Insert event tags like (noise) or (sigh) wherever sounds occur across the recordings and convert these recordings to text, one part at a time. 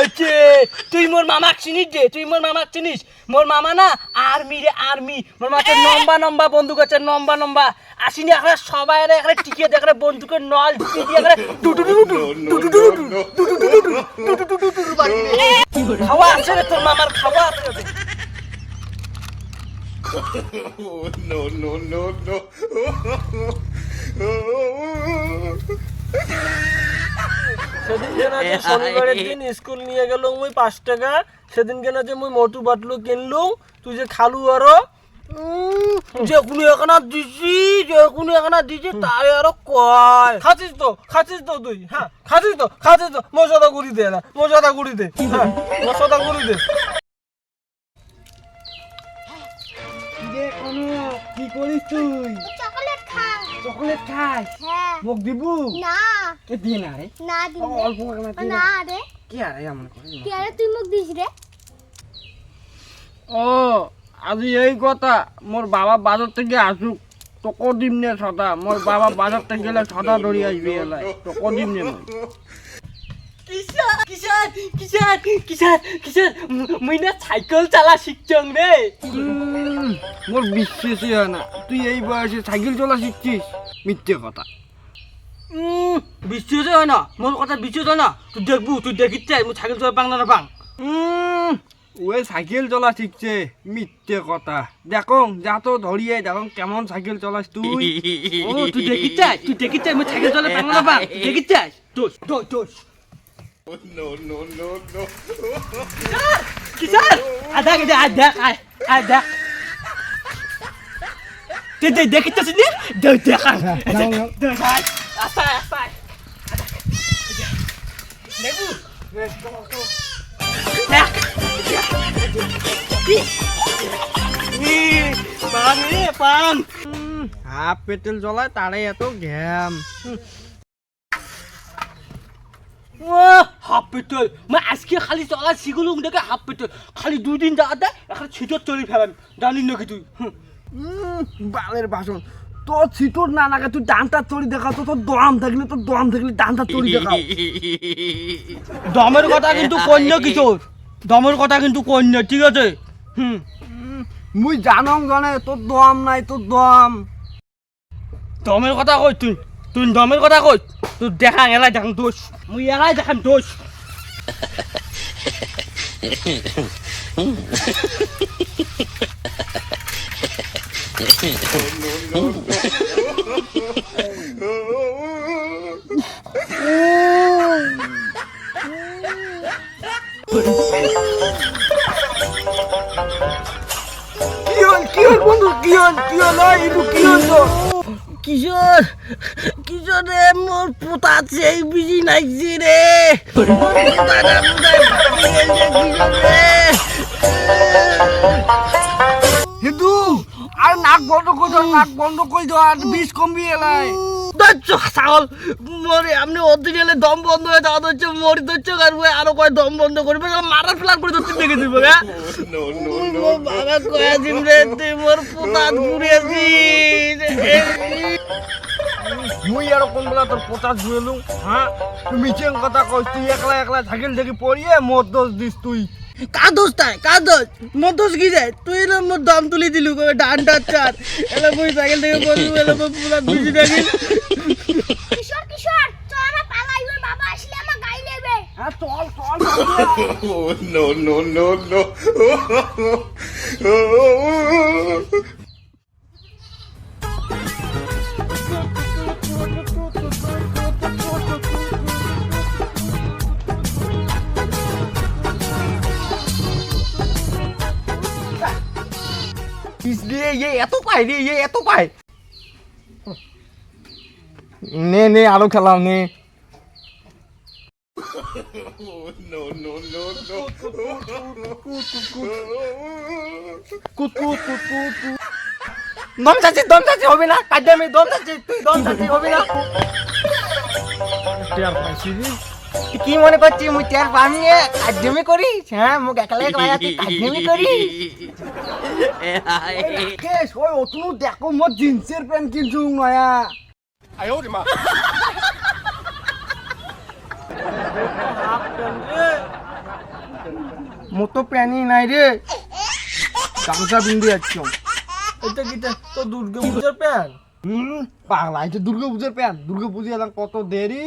হচ্ছে তুই মোর মামাক চিনিস রে তুই মোর মামাক চিনিস মোর মামা না আর্মি রে আর্মি মোর মাকে নম্বা লম্বা বন্দুক আছে নম্বা নম্বা আসিনি এখন সবাই রে এখানে টিকে দেখে বন্দুকের নল ঢুকিয়ে দিয়ে এখানে টুটু টুটু টুটু টুটু টুটু টুটু টুটু টুটু টুটু বাড়ি খাওয়া আছে রে তোর মামার খাওয়া আছে রে। Oh, no, no, no, no. সেদিন কেন যে শনিবারের দিন স্কুল নিয়ে গেল মুই পাঁচ টাকা সেদিন কেন যে মুই মোটু বাটলু কিনলু তুই যে খালু আরও যে কোনো এখানে দিছি যে কোনো এখানে দিছি তাই আরও কয়। খাচ্ছিস তো খাচ্ছিস তো তুই হ্যাঁ খাচ্ছিস তো খাচ্ছিস তো। মশাদা গুড়ি দে না মশাদা গুড়ি দে হ্যাঁ মশাদা গুড়ি দে। কি করিস তুই? চকলেট খাও চকলেট খাস? হ্যাঁ। মোক দিবু? না। এ দিয়ে না রে। না দিন অল্প করে দিয়ে না রে কি আর এমন করে? তুই আরে তুই মুখ দিস রে। ও আজি এই কথা মোর বাবা বাজার থেকে আসুক তোকে দিম নে ছটা মোর বাবা বাজার থেকে গেলে ছটা ধরি আসবি এলাই তোকে দিম নে মই। কিসার কিসার কিসার কিসার কিসার? মুই না সাইকেল চালা শিখছং রে। উম, মোর বিশ্বাসই হয় না। তুই এই বয়সে সাইকেল চলা শিখছিস? মিথ্যে কথা। উম, বিশ্বাস হয় না মোর কথা বিশ্বাস হয় না তুই দেখবু তুই দেখিস চাই মুই সাইকেল চলা পাং না না পাং উম, ওই সাইকেল চলা শিখছে মিথ্যে কথা দেখো যা তো ধরিয়ে দেখো কেমন সাইকেল চলাস তুই ও তুই দেখিস চাই তুই দেখিস চাই মুই সাইকেল চলা পাং না না পাং তুই দেখিস চাই দোষ দোষ দোষ Oh, no, no, no, no. কিসার আধ দেখ আয় আয় দেখ দেখ চাস নি দেখ দেখ আয় দেখ আসায় নেবু দেখ পান রে পান হাফ পেট্রোল চলায় তারাই এত ঘ্যাম হাফ পেট্রোল মানে আজকে খালি চলা শিখলুম দেখে হাফ পেট্রোল খালি দুদিন যাওয়াতে এখন ছিটর চলি ফেলাম জানি নাকি তুই বালের বাসন। তোর ছিটোর না নাকে তুই ডানটা তরি দেখাও তো তোর দম থাকলে তোর দম থাকলে ডানটা তরি দেখাও দমের কথা কিন্তু কন্য কিশোর দমের কথা কিন্তু কন্য ঠিক আছে? হুম। মুই জানং জানে তোর দম নাই তোর দম। দমের কথা কই তুই? তুই দমের কথা কই? তুই দেখা এলাই দেখাম দোষ। মুই এলাই দেখাম দোষ। কি (laughs) হল কিয়ন কিয়ন বন্ধু, কিয়ন কিয়ন এইটো কিয়ন তো। কিশোর কিশোর রে, মোর পোতা সেই বিজি নাইছি রে। কিশোর রে। আর নাক বন্ধ করে দাও নাক বন্ধ করে দাও আর বিষ কমবি এলাই। দচ্ছ ছাগল। মরে আপনি অতি গেলে দম বন্ধ হয়ে যাওয়া হচ্ছে মরি দচ্ছ কারবে আরও কয় দম বন্ধ করবে মারার প্ল্যান করে ধরতে দেখে দিব হ্যাঁ. বাবা কয়া দিম রে তুই মোর পোতাত মুই আর কোন বেলা তোর পোতা হ্যাঁ? তুই কথা কই তুই একলা একলা সাইকেল থেকে পড়িয়ে মোর দোষ দিস তুই। কার দোষ তাই কাদোস দোষ কি যায় তুই না মোর দম তুলি দিলু কবে ডান ডান চার এলে মুই সাইকেল থেকে বললু এলে মোর পুরা বিজি থাকিল কিশোর কিশোর চল পালাই ওর বাবা আসলে আমার গাই নেবে হ্যাঁ চল চল no no no no, piece দিয়ে ইয়ে এত পায় রে ইয়ে এত পায় নে নে আরো খেলাম নে দম চাচ্ছি দম চাচ্ছি হবে না কাজ আমি দম চাচ্ছি তুই দম চাচ্ছি হবে না কি মনে করছি মুই টের পামি কাজমি করিস? হ্যাঁ মুখ একলা একলা তুই কাজমি করিস? কে সই অতনু দেখো মোর জিন্সের প্যান্ট কিনছু নয়া। প্যান্ট রে মোর তো প্যানই নাই রে। গামছা পিন্দি যাচ্ছ এটা কি তো দুর্গা পূজার প্যান্ট? হুম পাগলা এটা দুর্গা পুজোর প্যান দুর্গা পুজো কত দেরি?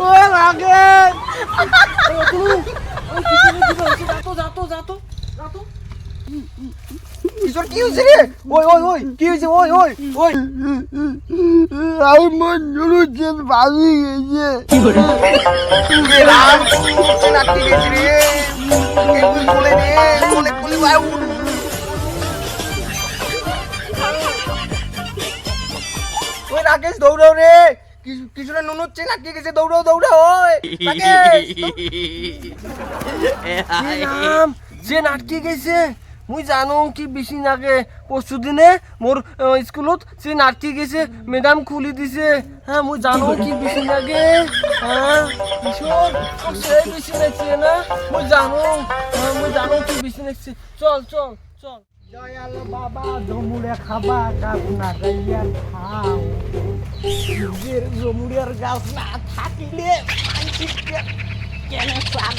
的妈！ও রাকেশ যাতো যাতো যাতো যাতো ঈশ্বর কি হয়েছে রে? ওই ওই ওই কি হয়েছে? ওই ওই ওই। আমি মন জুলুচেন ভাবি গেছে। ওই রাকেশ দৌড়াও রে। কিছু কিছু না নুনুচ্ছে নাকি গেছে দৌড়াও দৌড়াও ওই! (laughs) যে নাটকে গেছে? মুই জানো কি বেশি নাগে। পরশু দিনে মোর স্কুলত সে নাটকে গেছে ম্যাডাম খুলি দিছে। হ্যাঁ মুই জানো কি বেশি নাগে? হ্যাঁ কিশোর সে বেশি নাচছে না? মুই জানো। হ্যাঁ মুই জানো কি বেশি নাচছে। চল চল চল। দয়াল বাবা জমুড়ে খাবা গাছ না গাইয়া খাও। নিজের জমুড়ের গাছ না থাকিলে মানসিককে কেন সার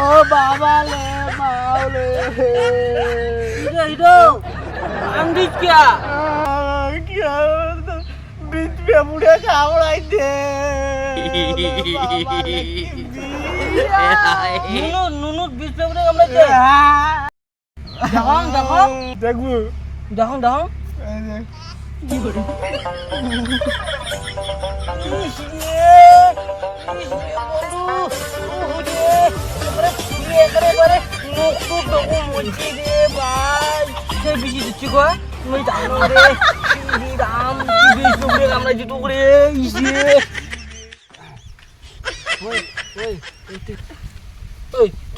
ও বাবা লে মাওলে ইদো ইদো কিয়া কি বিট বেমুড়ে খাওয়াই দে নুনু নুনু বিশ পেপারে কামড়াইছে দেখুন দেখুন দেখব দেখুন দেখুন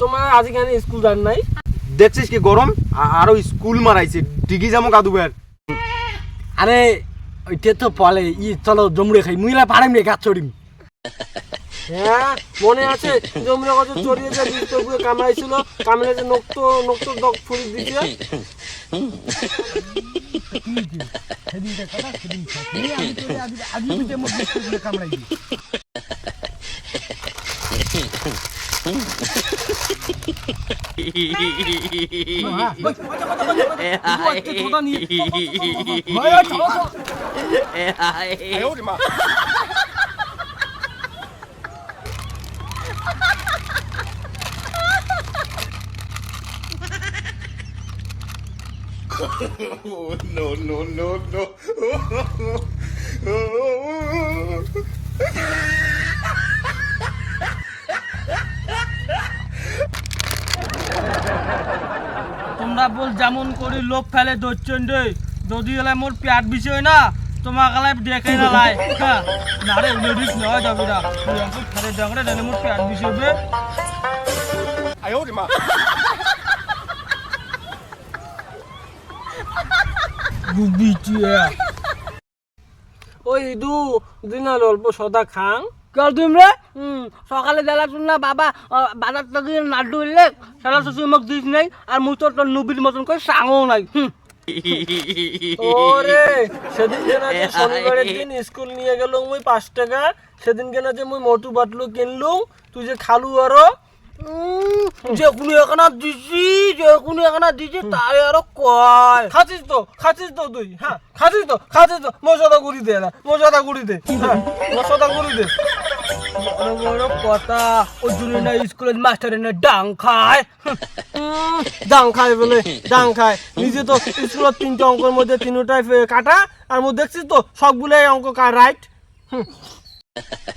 তোমার আজকে স্কুল যান নাই? দেখছিস কি গরম? আরও স্কুল মারাইছে ডিগি যাব কাদুবের আরে ওইটা তো পলে ই চলো জমড়ে খাই মুইলা পারাম রে গাছ চড়িম। হ্যাঁ মনে আছে? জমড়ে কত চড়িয়ে যে বিস্তরপুরে কামড়াইছিল কামড়ে যে নক্ত নক্ত দক ফুরি দিছে Oh, (laughs) no, no, no, no. তোমরা বল যেমন করি লোক ফেলে রে। যদি এলাই মোর পেট বিষয় না তোমার গালায় দেখে না লাই। হ্যাঁ না রে লেডিস যাবে না। ফেলে দেখ মোর পেট বিষয় (laughs) গুবিটিয়া সদা খাং। তুমি সকালে শুন না বাবা বাজার থেকে নাড্ডু এলে মোক দিস নাই আর মুই তো তোর নুবির মতন করে সাঙও নাই ওরে সেদিন কেনা যে শনিবারের দিন স্কুল নিয়ে গেল মুই পাঁচ টাকা সেদিন কেনা যে মুই মোটু বাটলু কিনলু তুই যে খালু আরও যে কোনো এখানে দিছি, যে কোনো এখানে দিছি তাই আরও কয়। খাচ্ছিস তো খাচ্ছিস তো তুই হ্যাঁ খাচ্ছিস তো খাচ্ছিস তো। মশলা গুড়ি দে না মশলা গুড়ি দে হ্যাঁ গুড়ি দে। বড় কথা ওই জন্য না স্কুলের মাস্টারে না ডাং খায়। ডাং খায় বলে, ডাং খায়। নিজে তো স্কুলের তিনটে অঙ্কের মধ্যে তিনটাই কাটা, আর মুই দেখছিস তো, সবগুলাই অঙ্ক কার রাইট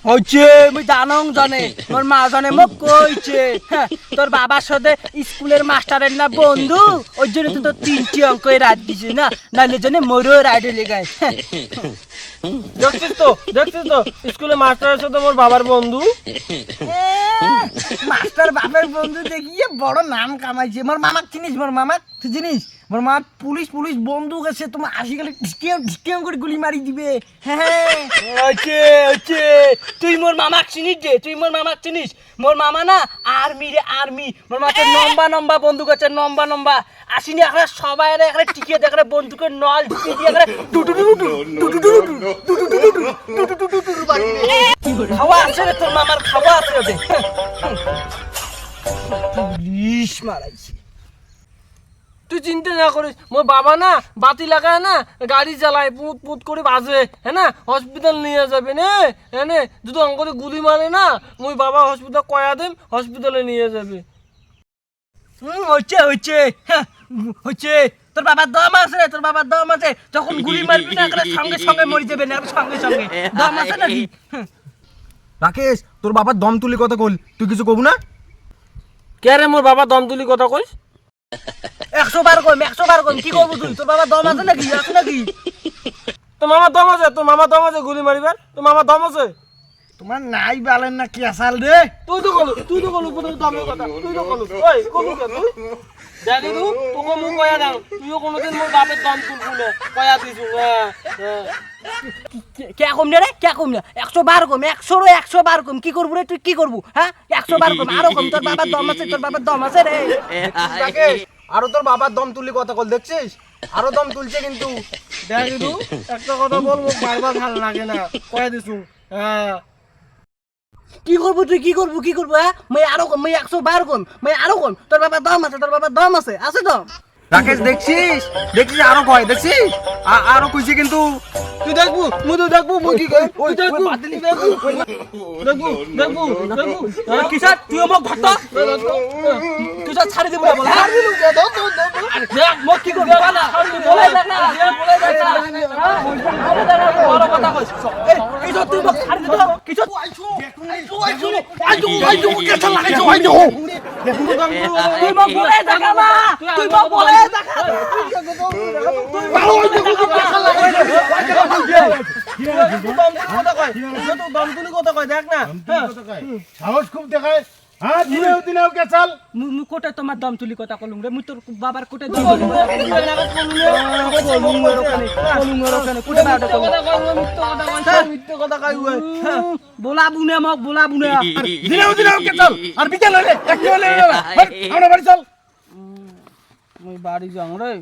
হচ্ছে মুই জানং জানে তোর মা মোক কইছে হ্যাঁ, তোর বাবার সাথে স্কুলের মাস্টারের না বন্ধু ওই জন্য তো তোর তিনটি অঙ্ক রাত দিছে না নাহলে জন্য মোরও রাইডে লেগায় হ্যাঁ। দেখছিস তো দেখছিস তো? স্কুলে মাস্টারের সাথে মোর বাবার বন্ধু? মাস্টার বাপের বন্ধু দেখিয়ে বড় নাম কামাইছে। মোর মামাক চিনিস মোর মামাক? তুই চিনিস? মোর মা পুলিশ পুলিশ বন্দুক আছে তোমার আসি গেলে ঢিকেম করে গুলি মারি দিবে। হ্যাঁ হচ্ছে তুই মোর মামাক চিনিস যে? তুই মোর মামাক চিনিস? মোর মামা না আর্মি রে আর্মি। মোর মাতে লম্বা লম্বা বন্দুক আছে লম্বা লম্বা। আসিনি এখন সবাই এখানে টিকিয়ে দেখে বন্ধুকে নল ঢুকিয়ে দিয়ে এখানে খাওয়া আছে রে তোর মামার খাওয়া আছে রে পুলিশ মারাইছে তুই চিন্তা না করিস মো বাবা না বাতি লাগায় না গাড়ি চালায় পুত পুত করে বাজে হ্যাঁ না হসপিটাল নিয়ে যাবে নে হ্যাঁ দুটো অঙ্করে গুলি মারে না মুই বাবা হসপিটাল কয়া দেন হসপিটালে নিয়ে যাবে হচ্ছে হচ্ছে। হ্যাঁ, হচ্ছে। তোর বাবার দম আছে তোর বাবার দম আছে। যখন গুলি মারবি না সঙ্গে সঙ্গে মরে যাবে না সঙ্গে সঙ্গে। দম আছে নাকি? হ্যাঁ। রাকেশ তোর বাবার দম তুলি কথা কল তুই কিছু কবু না? কে রে মোর বাবা দম তুলি কথা কইস? একশো বার কম একশো বার কম। কি করব তুই? তোর বাবার দম আছে নাকি? আছে নাকি? তোর মামা দম আছে তোর মামা দম আছে গুলি মারিবার? তোর মামা দম আছে? তোমার নাই বালেন না কি আসাল রে? তুই তো কলু তুই তো কলু তোর দমের কথা? তুই তো কলু। ওই কলু কে তুই? দেখি তু তোকে মুখ কয়া দাও তুইও কোনোদিন মোর বাপের দম তুলবু না। কয়া দিছু হ্যাঁ হ্যাঁ। কে- কম রে কে কম না একশো বার কম একশো একশো বার কম। কি করব রে তুই? কি করবু? হ্যাঁ? একশো বার কম আরও কম। তোর বাবার দম আছে তোর বাবার দম আছে রে। আরও তোর বাবার দম তুলি কথা কল দেখছিস? আরও দম তুলছে কিন্তু। দেখি তু একটা কথা বল মোক বারবার ভালো লাগে না। কয়া দিছু? হ্যাঁ। কি করবো তুই? কি করবো? কি করবো হ্যাঁ? মই আরো কম মই একশো বার কম মই আরো কম। তোর বাবার দম আছে তোর বাবার দম আছে আছে দম রাকেশ দেখছিস? দেখছিস আরও কয় দেখছিস? আরও কইছে কিন্তু। তুই দেখব মু তো দেখব মু কি কই? ওই দেখব। দেখব দেখব দেখব। দেখব কিসা তুই আমার ঘর তো কিসা ছাড়ি দিব না বল ছাড়ি দিব দে তো দে মো কি কই বল না বলে। না। বলে না। বলে না বড় কথা কইছ এই কিসা তুই মো ছাড়ি দিব। কিসা আইছো আইছো আইছো আইছো কেসা লাগাইছো আইছো তুই মো বলে না তুই মো বলে সাহস খুব কোটে তোমার দম কথা কলুম রে তোর বাবার কোটে বোলা বুনে মোক বোলা বুনে দিনাও দিনাও কে চল আর বিকেল হলে বাড়ি চল মুই বাড়ি যাও রে